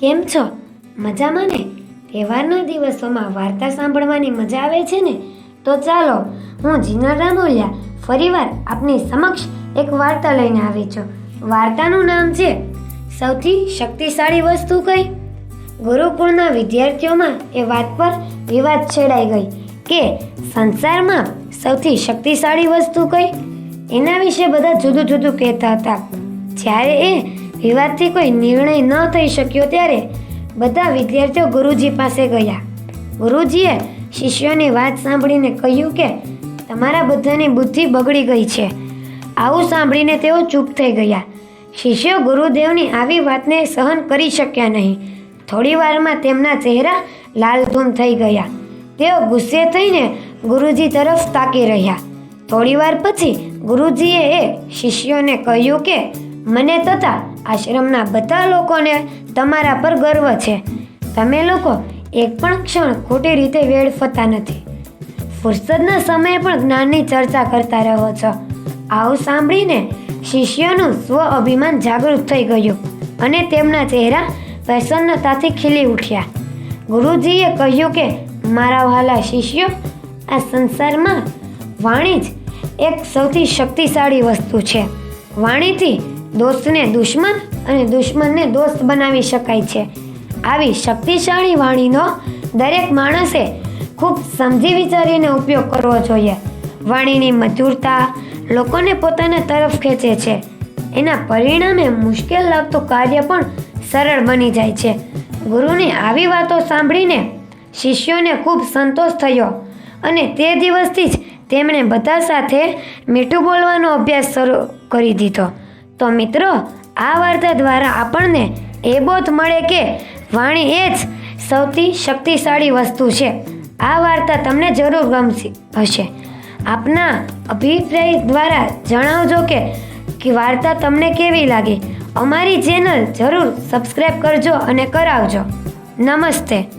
કેમ છો? મજામાં ને? તહેવારના દિવસોમાં વાર્તા સાંભળવાની મજા આવે છે ને? તો ચાલો, હું જીનર રામોલિયા ફરીવાર આપની સમક્ષ એક વાર્તા લઈને આવી છું. વાર્તાનું નામ છે, સૌથી શક્તિશાળી વસ્તુ કઈ? ગુરુકુળના વિદ્યાર્થીઓમાં એ વાત પર વિવાદ છેડાઈ ગઈ કે સંસારમાં સૌથી શક્તિશાળી વસ્તુ કઈ? એના વિશે બધા જુદું જુદું કહેતા હતા. જ્યારે એ વિવાદથી કોઈ નિર્ણય ન થઈ શક્યો ત્યારે બધા વિદ્યાર્થીઓ ગુરુજી પાસે ગયા. ગુરુજીએ શિષ્યોની વાત સાંભળીને કહ્યું કે, તમારા બધાની બુદ્ધિ બગડી ગઈ છે. આવું સાંભળીને તેઓ ચૂપ થઈ ગયા. શિષ્યો ગુરુદેવની આવી વાતને સહન કરી શક્યા નહીં. થોડી વારમાં તેમના ચહેરા લાલધૂમ થઈ ગયા. તેઓ ગુસ્સે થઈને ગુરુજી તરફ તાકી રહ્યા. થોડીવાર પછી ગુરુજીએ એ શિષ્યોને કહ્યું કે મને તથા આશ્રમના બધા લોકોને તમારા પર ગર્વ છે. તમે લોકો એક પણ ક્ષણ ખોટી રીતે વેડફતા નથી. ફુરસદના સમયે પણ જ્ઞાનની ચર્ચા કરતા રહો છો. આવું સાંભળીને શિષ્યોનું સ્વ અભિમાન જાગૃત થઈ ગયું અને તેમના ચહેરા પ્રસન્નતાથી ખીલી ઉઠ્યા. ગુરુજીએ કહ્યું કે, મારા વહાલા શિષ્યો, આ સંસારમાં વાણી જ એક સૌથી શક્તિશાળી વસ્તુ છે. વાણીથી દોસ્તને દુશ્મન અને દુશ્મનને દોસ્ત બનાવી શકાય છે. આવી શક્તિશાળી વાણીનો દરેક માણસે ખૂબ સમજી વિચારીને ઉપયોગ કરવો જોઈએ. વાણીની મધુરતા લોકોને પોતાના તરફ ખેંચે છે. એના પરિણામે મુશ્કેલ લાગતું કાર્ય પણ સરળ બની જાય છે. ગુરુની આવી વાતો સાંભળીને શિષ્યોને ખૂબ સંતોષ થયો અને તે દિવસથી જ તેમણે બધા સાથે મીઠું બોલવાનો અભ્યાસ શરૂ કરી દીધો. તો મિત્રો, આ વાર્તા દ્વારા આપણને એ બોધ મળે કે વાણી એ જ સૌથી શક્તિશાળી વસ્તુ છે. આ વાર્તા તમને જરૂર ગમશે, હશે. આપના અભિપ્રાય દ્વારા જણાવજો કે વાર્તા તમને કેવી લાગી? અમારી ચેનલ જરૂર સબસ્ક્રાઈબ કરજો અને કરાવજો. નમસ્તે.